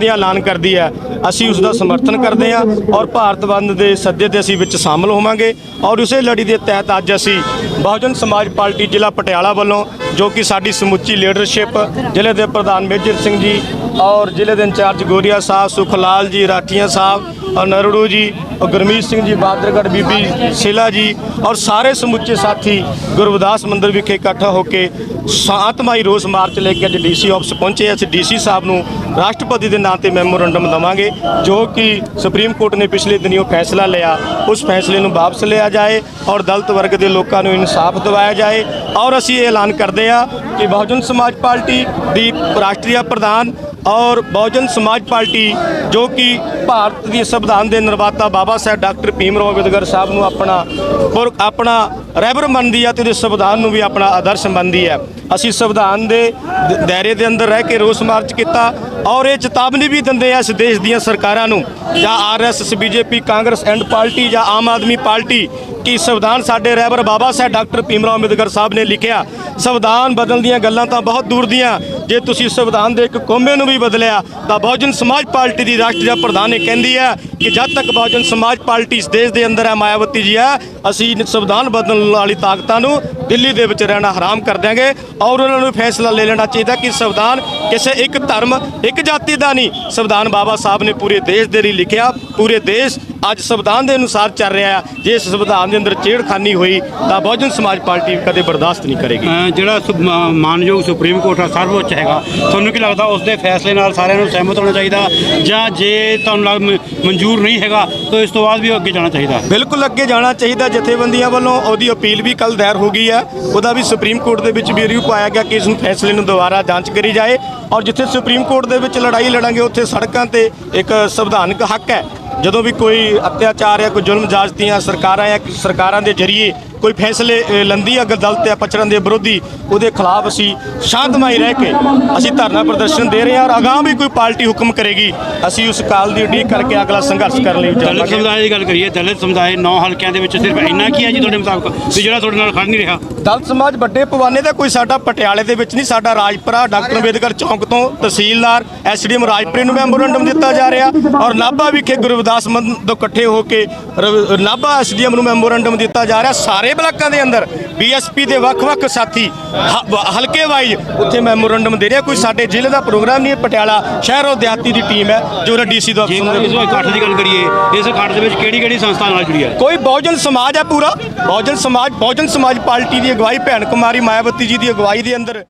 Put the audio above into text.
ਦੀ ਐਲਾਨ ਕਰਦੀ ਹੈ। ਅਸੀਂ ਉਸ ਦਾ ਸਮਰਥਨ ਕਰਦੇ ਹਾਂ ਔਰ ਭਾਰਤ ਬੰਦ ਦੇ ਸੱਦੇ ਤੇ ਅਸੀਂ ਵਿੱਚ ਸ਼ਾਮਲ ਹੋਵਾਂਗੇ ਔਰ ਉਸੇ ਲੜੀ ਦੇ ਤਹਿਤ ਅੱਜ ਅਸੀਂ ਬਹੁਜਨ ਸਮਾਜ ਪਾਰਟੀ ਜ਼ਿਲ੍ਹਾ ਪਟਿਆਲਾ ਵੱਲੋਂ ਜੋ ਕਿ ਸਾਡੀ ਸਮੁੱਚੀ ਲੀਡਰਸ਼ਿਪ ਜ਼ਿਲ੍ਹੇ ਦੇ ਪ੍ਰਧਾਨ ਮੇਜਰ ਸਿੰਘ ਜੀ ਔਰ ਜ਼ਿਲ੍ਹੇ ਦੇ ਇੰਚਾਰਜ ਗੋਰੀਆ ਸਾਹਿਬ, ਸੁਖਲਾਲ ਜੀ, ਰਾਠੀਆਂ ਸਾਹਿਬ, ਔਰ ਨਰੜੂ ਜੀ, ਔਰ ਗੁਰਮੀਤ ਸਿੰਘ ਜੀ ਬਾਦਰਗੜ ਬੀਬੀ ਸ਼ੀਲਾ ਜੀ ਔਰ ਸਾਰੇ ਸਮੁੱਚੇ ਸਾਥੀ ਗੁਰਵਦਾਸ ਮੰਦਿਰ ਵਿਖੇ ਇਕੱਠਾ ਹੋ ਕੇ ਸ਼ਾਂਤਮਈ ਰੋਸ ਮਾਰਚ ਲੈ ਕੇ ਅੱਜ ਡੀਸੀ ਆਫਿਸ ਪਹੁੰਚੇ। ਅਸੀਂ ਡੀਸੀ ਸਾਹਿਬ ਨੂੰ ਰਾਸ਼ਟਰਪਤੀ ਦੇ ਨਾਲ ਨਾਂ ਤੇ ਮੈਮੋਰੰਡਮ ਦਵਾਂਗੇ ਜੋ ਕਿ ਸੁਪਰੀਮ ਕੋਰਟ ਨੇ ਪਿਛਲੇ ਦਿਨੀ ਉਹ ਫੈਸਲਾ ਲਿਆ, ਉਸ ਫੈਸਲੇ ਨੂੰ ਵਾਪਸ ਲਿਆ ਜਾਏ ਔਰ ਦਲਤ ਵਰਗ ਦੇ ਲੋਕਾਂ ਨੂੰ ਇਨਸਾਫ ਦਿਵਾਇਆ ਜਾਏ। ਔਰ ਅਸੀਂ ਇਹ ਐਲਾਨ ਕਰਦੇ ਹਾਂ ਕਿ ਬਹੁਜਨ ਸਮਾਜ ਪਾਰਟੀ ਦੀ ਰਾਸ਼ਟਰੀ ਪ੍ਰਧਾਨ ਔਰ ਬਹੁਜਨ ਸਮਾਜ ਪਾਰਟੀ ਜੋ ਕਿ ਭਾਰਤ ਦੀ ਸੰਵਿਧਾਨ ਦੇ ਨਿਰਮਾਤਾ ਬਾਬਾ ਸਾਹਿਬ ਡਾਕਟਰ ਭੀਮ ਰਾਓ ਅੰਬੇਦਕਰ ਸਾਹਿਬ ਨੂੰ ਆਪਣਾ ਪੁਰ ਆਪਣਾ ਰਹਿਬਰ ਮੰਨਦੀ ਹੈ ਤੇ ਉਹਦੇ ਸੰਵਿਧਾਨ ਨੂੰ ਵੀ ਆਪਣਾ ਆਦਰਸ਼ ਮੰਨਦੀ ਹੈ। ਅਸੀਂ ਸੰਵਿਧਾਨ ਦੇ ਦ- ਦਾਇਰੇ ਦੇ ਅੰਦਰ ਰਹਿ ਕੇ ਰੋਸ ਮਾਰਚ ਕੀਤਾ ਔਰ ਇਹ ਚੇਤਾਵਨੀ ਵੀ ਦਿੰਦੇ ਆ ਇਸ ਦੇਸ਼ ਦੀਆਂ ਸਰਕਾਰਾਂ ਨੂੰ ਜਾਂ RSS, BJP, Congress and party ਜਾਂ ਆਮ ਆਦਮੀ ਪਾਰਟੀ ਕਿ ਸੰਵਿਧਾਨ ਸਾਡੇ ਰਹਿਬਰ ਬਾਬਾ ਸਾਹਿਬ ਡਾਕਟਰ ਭੀਮ ਰਾਓ ਅੰਬੇਦਕਰ ਸਾਹਿਬ ਨੇ ਲਿਖਿਆ। ਸੰਵਿਧਾਨ ਬਦਲਣ ਦੀਆਂ ਗੱਲਾਂ ਤਾਂ ਬਹੁਤ ਦੂਰ ਦੀਆਂ। ਜੇ ਤੁਸੀਂ ਸੰਵਿਧਾਨ ਦੇ ਇੱਕ ਕੋਮੇ ਨੂੰ ਵੀ ਬਦਲਿਆ, ਤਾਂ ਬਹੁਜਨ ਸਮਾਜ ਪਾਰਟੀ ਦੀ ਰਾਸ਼ਟਰੀ ਪ੍ਰਧਾਨ ਇਹ ਕਹਿੰਦੀ ਹੈ ਕਿ ਜਦ ਤੱਕ ਬਹੁਜਨ ਸਮਾਜ ਪਾਰਟੀ ਇਸ ਦੇਸ਼ ਦੇ ਅੰਦਰ ਹੈ, ਮਾਇਆਵਤੀ ਜੀ ਹੈ, ਅਸੀਂ ਸੰਵਿਧਾਨ ਬਦਲਣ ਵਾਲੀ ਤਾਕਤਾਂ ਨੂੰ ਦਿੱਲੀ ਦੇ ਵਿੱਚ ਰਹਿਣਾ ਹਰਾਮ ਕਰ ਦਿਆਂਗੇ ਔਰ ਉਹਨਾਂ ਨੂੰ ਫੈਸਲਾ ਲੈ ਲੈਣਾ ਚਾਹੀਦਾ ਕਿ ਸੰਵਿਧਾਨ ਕਿਸੇ ਇੱਕ ਧਰਮ, ਇੱਕ ਜਾਤੀ ਦਾ ਨਹੀਂ, ਸੰਵਿਧਾਨ ਬਾਬਾ ਸਾਹਿਬ ਨੇ ਪੂਰੇ ਦੇਸ਼ ਦੇ ਲਈ ਲਿਖਿਆ, ਪੂਰੇ ਦੇਸ਼ ਅੱਜ ਸੰਵਿਧਾਨ ਦੇ ਅਨੁਸਾਰ ਚੱਲ ਰਿਹਾ ਹੈ, ਜੇ ਇਸ ਸੰਵਿਧਾਨ ਦੇ ਅੰਦਰ ਛੇੜਖਾਨੀ ਹੋਈ, ਤਾਂ ਬਹੁਜਨ ਸਮਾਜ ਪਾਰਟੀ ਕਦੇ ਬਰਦਾਸ਼ਤ ਨਹੀਂ ਕਰੇਗੀ। ਜਿਹੜਾ ਮਾਨਯੋਗ ਸੁਪਰੀਮ ਕੋਰਟ ਆ, ਸਰਵਉੱਚ ਹੈਗਾ ਤੁਹਾਨੂੰ ਕੀ ਲੱਗਦਾ ਉਸ ਦੇ ਫੈਸਲੇ ਨਾਲ ਸਾਰਿਆਂ ਨੂੰ ਸਹਿਮਤ ਹੋਣਾ ਚਾਹੀਦਾ ਜਾਂ ਜੇ ਤੁਹਾਨੂੰ ਲੱਗ ਮਨਜ਼ੂਰ ਨਹੀਂ ਹੈਗਾ, ਤਾਂ ਇਸ ਤੋਂ ਬਾਅਦ ਵੀ ਅੱਗੇ ਜਾਣਾ ਚਾਹੀਦਾ? ਬਿਲਕੁਲ ਅੱਗੇ ਜਾਣਾ ਚਾਹੀਦਾ। ਜਥੇਬੰਦੀਆਂ ਵੱਲੋਂ ਉਹਦੀ ਅਪੀਲ ਵੀ ਕੱਲ ਦਾਇਰ ਹੋ ਗਈ ਹੈ। ਉਹਦਾ ਵੀ ਸੁਪਰੀਮ ਕੋਰਟ ਦੇ ਵਿੱਚ ਵੀ ਰਿਵਿਊ ਪਾਇਆ ਗਿਆ ਕਿ ਇਸ ਨੂੰ ਫੈਸਲੇ ਨੂੰ ਦੁਬਾਰਾ ਜਾਂਚ ਕਰੀ ਜਾਏ। ਔਰ ਜਿੱਥੇ ਸੁਪਰੀਮ ਕੋਰਟ ਦੇ ਵਿੱਚ ਲੜਾਈ ਲੜਾਂਗੇ, ਉੱਥੇ ਸੜਕਾਂ ਤੇ ਇੱਕ ਸੰਵਿਧਾਨਕ ਹੱਕ ਹੈ। ਜਦੋਂ ਵੀ ਕੋਈ ਅਤਿਆਚਾਰ ਜਾਂ ਕੋਈ ਜ਼ੁਲਮ ਜਾਜਤੀਆਂ ਸਰਕਾਰਾਂ ਜਾਂ ਸਰਕਾਰਾਂ ਦੇ ਜ਼ਰੀਏ ਕੋਈ ਫੈਸਲੇ ਲੈਂਦੀ ਹੈ ਗਦਲਤ ਜਾਂ ਪਛੜਨ ਦੇ ਵਿਰੋਧੀ ਉਹਦੇ ਖਿਲਾਫ ਅਸੀਂ ਸ਼ਾਂਤਮਈ ਰਹਿ ਕੇ ਅਸੀਂ ਧਰਨਾ ਪ੍ਰਦਰਸ਼ਨ ਦੇ ਰਹੇ ਹਾਂ ਔਰ ਅਗਾਂਹ ਵੀ ਕੋਈ ਪਾਰਟੀ ਹੁਕਮ ਕਰੇਗੀ ਅਸੀਂ ਉਸ ਕਾਲ ਦੀ ਉਡੀਕ ਕਰਕੇ ਅਗਲਾ ਸੰਘਰਸ਼ ਕਰਨ ਲਈ ਦਲਿਤ ਜਾਵਾਂਗੇ ਸਮੁਦਾਇ ਦੀ ਗੱਲ ਕਰੀਏ ਦਲਿਤ ਸਮੁਦਾਇ 9 ਹਲਕਿਆਂ ਦੇ ਵਿੱਚ ਸਿਰਫ ਇੰਨਾ ਕੀ ਹੈ ਜੀ ਤੁਹਾਡੇ ਮੁਤਾਬਕ ਵੀ ਜਿਹੜਾ ਤੁਹਾਡੇ ਨਾਲ ਖੜ ਨਹੀਂ ਰਿਹਾ? ਦਲਿਤ ਸਮਾਜ ਵੱਡੇ ਪਵਾਨੇ ਦਾ ਕੋਈ ਸਾਡਾ ਪਟਿਆਲੇ ਦੇ ਵਿੱਚ ਨਹੀਂ ਸਾਡਾ ਰਾਜਪੁਰਾ ਡਾਕਟਰ ਅੰਬੇਦਕਰ ਚੌਂਕ ਤੋਂ ਤਹਿਸੀਲਦਾਰ ਐਸਡੀਐਮ ਰਾਜਪੁਰੇ ਨੂੰ ਮੈਮੋਰੰਡਮ ਦਿੱਤਾ ਜਾ ਰਿਹਾ ਔਰ ਨਾਭਾ ਵਿਖੇ ਗੁਰਵਦਾਸ ਮੰਦ ਤੋਂ ਇਕੱਠੇ ਹੋ ਕੇ ਰ- ਨਾਭਾ ਐਸਡੀਐਮ ਨੂੰ ਮੈਮੋਰੰਡਮ ਦਿੱਤਾ ਜਾ ਰਿਹਾ ਸਾਰੇ ਬਲਾਕਾਂ ਦੇ ਅੰਦਰ। ਬੀਐਸਪੀ ਦੇ ਵੱਖ-ਵੱਖ ਸਾਥੀ ਹਲਕੇ ਵਾਈਜ਼ ਉੱਥੇ ਮੈਮੋਰੰਡਮ ਦੇ ਰਿਹਾ। ਕੋਈ ਸਾਡੇ ਜ਼ਿਲ੍ਹੇ ਦਾ ਪ੍ਰੋਗਰਾਮ ਨਹੀਂ ਹੈ ਪਟਿਆਲਾ ਸ਼ਹਿਰੋ ਦਿਹਾਤੀ ਦੀ ਟੀਮ ਹੈ ਜੋ ਡੀਸੀ ਦਾ ਜੇ ਇਸ ਇਕੱਠ ਦੀ ਗੱਲ ਕਰੀਏ ਇਸ ਇਕੱਠ ਦੇ ਵਿੱਚ ਕਿਹੜੀ ਕਿਹੜੀ ਸੰਸਥਾ ਨਾਲ ਜੁੜੀ ਹੈ? ਕੋਈ ਬਹੁਜਨ ਸਮਾਜ ਹੈ ਪੂਰਾ। ਬਹੁਜਨ ਸਮਾਜ ਬਹੁਜਨ ਸਮਾਜ ਪਾਰਟੀ ਦੀ ਅਗਵਾਈ ਭੈਣ ਕੁਮਾਰੀ ਮਾਇਆਵਤੀ ਜੀ ਦੀ ਅਗਵਾਈ ਦੇ ਅੰਦਰ।